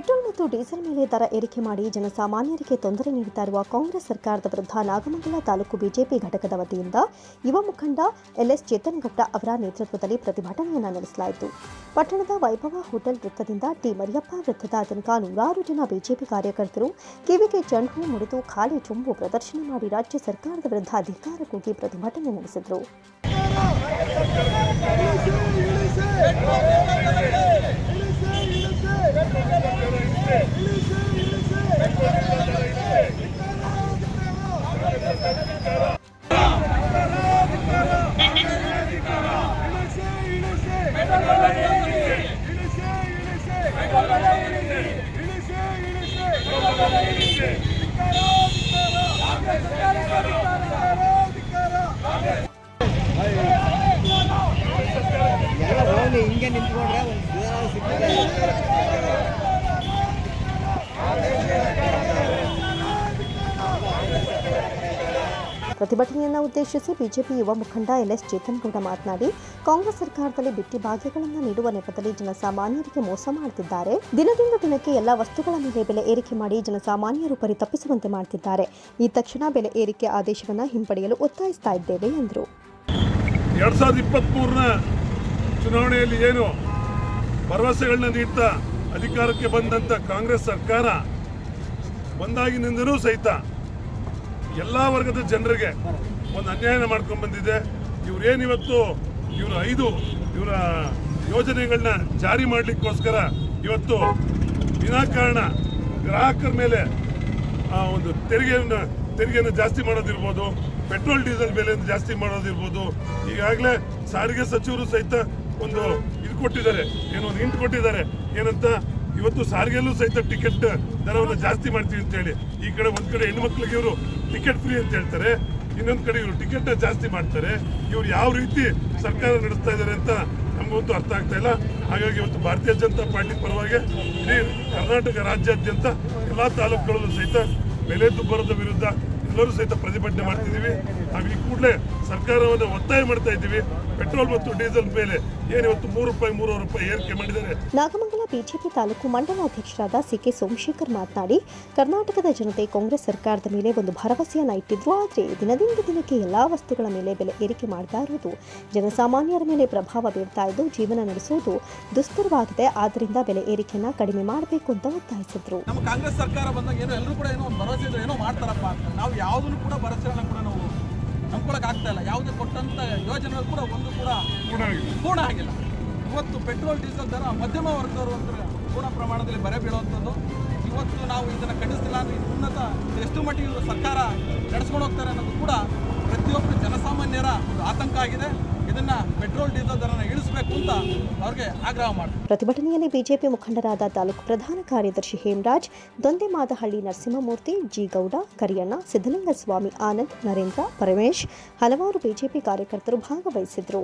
Petrol ಮತ್ತು diesel ಮೇಲೆ ದರ ಏರಿಕೆ ಮಾಡಿ ಜನಸಾಮಾನ್ಯರಿಗೆ ತೊಂದರೆ ನೀಡುತ್ತಾ ಇರುವ ಕಾಂಗ್ರೆಸ್ ಸರ್ಕಾರದ ವಿರುದ್ಧ ನಾಗಮಂಗಲ ತಾಲೂಕು ಬಿಜೆಪಿ ಘಟಕದ ವತಿಯಿಂದ ಯುವ ಮುಖಂಡ ಎಲ್ಎಸ್ ಚೇತನ್ಗೌಡ ಅವರ ನೇತೃತ್ವದಲ್ಲಿ ಪ್ರತಿಭಟನೆಯನ್ನು ನಡೆಸಲಾಯಿತು. ಪಟ್ಟಣದ ವೈಭವ ಹೋಟೆಲ್ ವೃತ್ತದಿಂದ ಟಿ ಮರಿಯಪ್ಪ ವೃತ್ತದ ತನಕ ನೂರಾರು ಜನ ಬಿಜೆಪಿ ಕಾರ್ಯಕರ್ತರು, ಕಿವಿಗೆ ಚೆಂಡು ಮುಡಿದು ಖಾಲಿ ಚುಂಬು ಪ್ರದರ್ಶನ ಮಾಡಿ ರಾಜ್ಯ ಸರ್ಕಾರದ ವಿರುದ್ಧ ಧಿಕ್ಕಾರ ಕೂಗಿ ಪ್ರತಿಭಟನೆ ನಡೆಸಿದರು. ಹಿಂಗೆ ನಿಂತ್ಕೊಂಡ್ರೆ ಒಂದು ಸಿಗ್ತದೆ. ಪ್ರತಿಭಟನೆಯನ್ನು ಉದ್ದೇಶಿಸಿ ಬಿಜೆಪಿ ಯುವ ಮುಖಂಡ ಎಲ್ಎಸ್ ಚೇತನ್ಗೌಡ ಮಾತನಾಡಿ ಕಾಂಗ್ರೆಸ್ ಸರ್ಕಾರದಲ್ಲಿ ಬಿಟ್ಟಿ ಭಾಗ್ಯಗಳನ್ನು ನೀಡುವ ನೆಪದಲ್ಲಿ ಜನಸಾಮಾನ್ಯರಿಗೆ ಮೋಸ ಮಾಡುತ್ತಿದ್ದಾರೆ ದಿನದಿಂದ ದಿನಕ್ಕೆ ಎಲ್ಲ ವಸ್ತುಗಳ ಮೇಲೆ ಬೆಲೆ ಏರಿಕೆ ಮಾಡಿ ಜನಸಾಮಾನ್ಯರು ಪರಿತಪ್ಪಿಸುವಂತೆ ಮಾಡುತ್ತಿದ್ದಾರೆ ಈ ತಕ್ಷಣ ಬೆಲೆ ಏರಿಕೆ ಆದೇಶವನ್ನು ಹಿಂಪಡೆಯಲು ಒತ್ತಾಯಿಸ್ತಾ ಇದ್ದೇವೆ ಎಂದರು. ಚುನಾವಣೆಯಲ್ಲಿ ಏನು ಭರವಸೆಗಳನ್ನ ನೀಡ್ತಾ ಅಧಿಕಾರಕ್ಕೆ ಬಂದಂಥ ಕಾಂಗ್ರೆಸ್ ಸರ್ಕಾರ ಬಂದಾಗಿನಿಂದನೂ ಸಹಿತ ಎಲ್ಲ ವರ್ಗದ ಜನರಿಗೆ ಒಂದು ಅನ್ಯಾಯನ ಮಾಡ್ಕೊಂಡು ಬಂದಿದೆ. ಇವ್ರೇನಿವತ್ತು ಇವರ ಐದು ಇವರ ಯೋಜನೆಗಳನ್ನ ಜಾರಿ ಮಾಡಲಿಕ್ಕೋಸ್ಕರ ಇವತ್ತು ವಿನಾಕಾರಣ ಗ್ರಾಹಕರ ಮೇಲೆ ಒಂದು ತೆರಿಗೆಯನ್ನು ತೆರಿಗೆಯನ್ನು ಜಾಸ್ತಿ ಮಾಡೋದಿರ್ಬೋದು, ಪೆಟ್ರೋಲ್ ಡೀಸೆಲ್ ಬೆಲೆಯನ್ನು ಜಾಸ್ತಿ ಮಾಡೋದಿರ್ಬೋದು. ಈಗಾಗಲೇ ಸಾರಿಗೆ ಸಚಿವರು ಸಹಿತ ಒಂದು ಇದು ಕೊಟ್ಟಿದ್ದಾರೆ, ಏನೋ ಒಂದು ಹಿಂಟ್ ಕೊಟ್ಟಿದ್ದಾರೆ. ಏನಂತ, ಇವತ್ತು ಸಾರಿಗೆಲ್ಲೂ ಸಹಿತ ಟಿಕೆಟ್ ದರವನ್ನು ಜಾಸ್ತಿ ಮಾಡ್ತೀವಿ ಅಂತ ಹೇಳಿ. ಈ ಕಡೆ ಒಂದ್ ಕಡೆ ಹೆಣ್ಮಕ್ಳಿಗೆ ಇವರು ಟಿಕೆಟ್ ಫ್ರೀ ಅಂತ ಹೇಳ್ತಾರೆ. ಇನ್ನೊಂದು ಕಡೆ ಇವರು ಟಿಕೆಟ್ ಜಾಸ್ತಿ ಮಾಡ್ತಾರೆ. ಇವ್ರು ಯಾವ ರೀತಿ ಸರ್ಕಾರ ನಡೆಸ್ತಾ ಇದ್ದಾರೆ ಅಂತ ನಮಗಂತೂ ಅರ್ಥ ಆಗ್ತಾ ಇಲ್ಲ. ಹಾಗಾಗಿ ಇವತ್ತು ಭಾರತೀಯ ಜನತಾ ಪಾರ್ಟಿ ಪರವಾಗಿ ಇಡೀ ಕರ್ನಾಟಕ ರಾಜ್ಯಾದ್ಯಂತ ಎಲ್ಲ ತಾಲೂಕುಗಳಲ್ಲೂ ಸಹಿತ ಬೆಲೆ ದುಬ್ಬರದ ವಿರುದ್ಧ ಎಲ್ಲರೂ ಸಹಿತ ಪ್ರತಿಭಟನೆ ಮಾಡ್ತಿದ್ದೀವಿ. ನಾವು ಈ ಕೂಡಲೇ ಸರ್ಕಾರವನ್ನು ಒತ್ತಾಯ ಮಾಡ್ತಾ ಇದ್ದೀವಿ. ಪೆಟ್ರೋಲ್ ಮತ್ತು ಡೀಸೆಲ್ ಮೇಲೆ ಏನು ಇವತ್ತು ಮೂರು ರೂಪಾಯಿ ಮೂರುವರೆ ರೂಪಾಯಿ ಏರಿಕೆ ಮಾಡಿದ್ದಾರೆ? ನಾಗಮಂಗಲ ಬಿಜೆಪಿ ತಾಲೂಕು ಮಂಡಲಾಧ್ಯಕ್ಷರಾದ ಸಿಕೆ ಸೋಮಶೇಖರ್ ಮಾತನಾಡಿ ಕರ್ನಾಟಕದ ಜನತೆ ಕಾಂಗ್ರೆಸ್ ಸರ್ಕಾರದ ಮೇಲೆ ಒಂದು ಭರವಸೆಯನ್ನ ಇಟ್ಟಿದ್ರು. ಆದರೆ ದಿನದಿಂದ ದಿನಕ್ಕೆ ಎಲ್ಲಾ ವಸ್ತುಗಳ ಮೇಲೆ ಬೆಲೆ ಏರಿಕೆ ಮಾಡ್ತಾ ಇರುವುದು ಜನಸಾಮಾನ್ಯರ ಮೇಲೆ ಪ್ರಭಾವ ಬೀರ್ತಾ ಇದ್ದು ಜೀವನ ನಡೆಸುವುದು ದುಸ್ತರವಾಗಿದೆ. ಆದ್ದರಿಂದ ಬೆಲೆ ಏರಿಕೆಯನ್ನ ಕಡಿಮೆ ಮಾಡಬೇಕು ಅಂತ ಒತ್ತಾಯಿಸಿದ್ರು. ನಮ್ಮ ಕಾಂಗ್ರೆಸ್ ಸರ್ಕಾರ ಬಂದಾಗ ಏನೋ ಎಲ್ಲರೂ ಕೂಡ ಏನೋ ಒಂದು ಭರವಸೆ ಇದ್ರೆ ಏನೋ ಮಾಡ್ತಾರಪ್ಪ ಅಂತ. ನಾವು ಯಾವುದನ್ನು ಕೂಡ ಭರವಸೆಗಳನ್ನ ಕೂಡ ನಾವು ನಂಬ್ಕೊಳಕ್ ಆಗ್ತಾ ಇಲ್ಲ. ಯಾವುದೇ ಕೊಟ್ಟಂತ ಯೋಜನೆಗಳು ಕೂಡ ಒಂದು ಕೂಡ ಪೂರ್ಣ ಆಗಿಲ್ಲ. ಇವತ್ತು ಪೆಟ್ರೋಲ್ ಡೀಸೆಲ್ ದರ ಮಧ್ಯಮ ವರ್ಗದವರು ಅಂದ್ರೆ ಪೂರ್ಣ ಪ್ರಮಾಣದಲ್ಲಿ ಬರೆ ಬೀಳುವಂಥದ್ದು. ಇವತ್ತು ನಾವು ಇದನ್ನು ಖಂಡಿಸ್ತಿಲ್ಲ ಅಂದ್ರೆ ಇದು ಉನ್ನತ ಎಷ್ಟು ಮಟ್ಟಿಗೆ ಸರ್ಕಾರ ನಡೆಸ್ಕೊಂಡು ಹೋಗ್ತಾರೆ ಅನ್ನೋದು ಕೂಡ ಪ್ರತಿಯೊಬ್ಬರು ಜನಸಾಮಾನ್ಯರ ಒಂದು ಆತಂಕ ಆಗಿದೆ. ಇದನ್ನ ಪೆಟ್ರೋಲ್, ಡೀಸೆಲ್ ಇಳಿಸಬೇಕು ಅಂತ ಅವ್ರಿಗೆ ಆಗ್ರಹ ಪ್ರತಿಭಟನೆಯಲ್ಲಿ ಬಿಜೆಪಿ ಮುಖಂಡರಾದ ತಾಲೂಕು ಪ್ರಧಾನ ಕಾರ್ಯದರ್ಶಿ ಹೇಮರಾಜ್, ದೊಂದೆಮಾದಹಳ್ಳಿ ನರಸಿಂಹಮೂರ್ತಿ ಜಿ ಗೌಡ ಕರಿಯಣ್ಣ ಸಿದ್ದಲಿಂಗಸ್ವಾಮಿ ಆನಂದ್, ನರೇಂದ್ರ, ಪರಮೇಶ್ ಹಲವಾರು ಬಿಜೆಪಿ ಕಾರ್ಯಕರ್ತರು ಭಾಗವಹಿಸಿದ್ರು.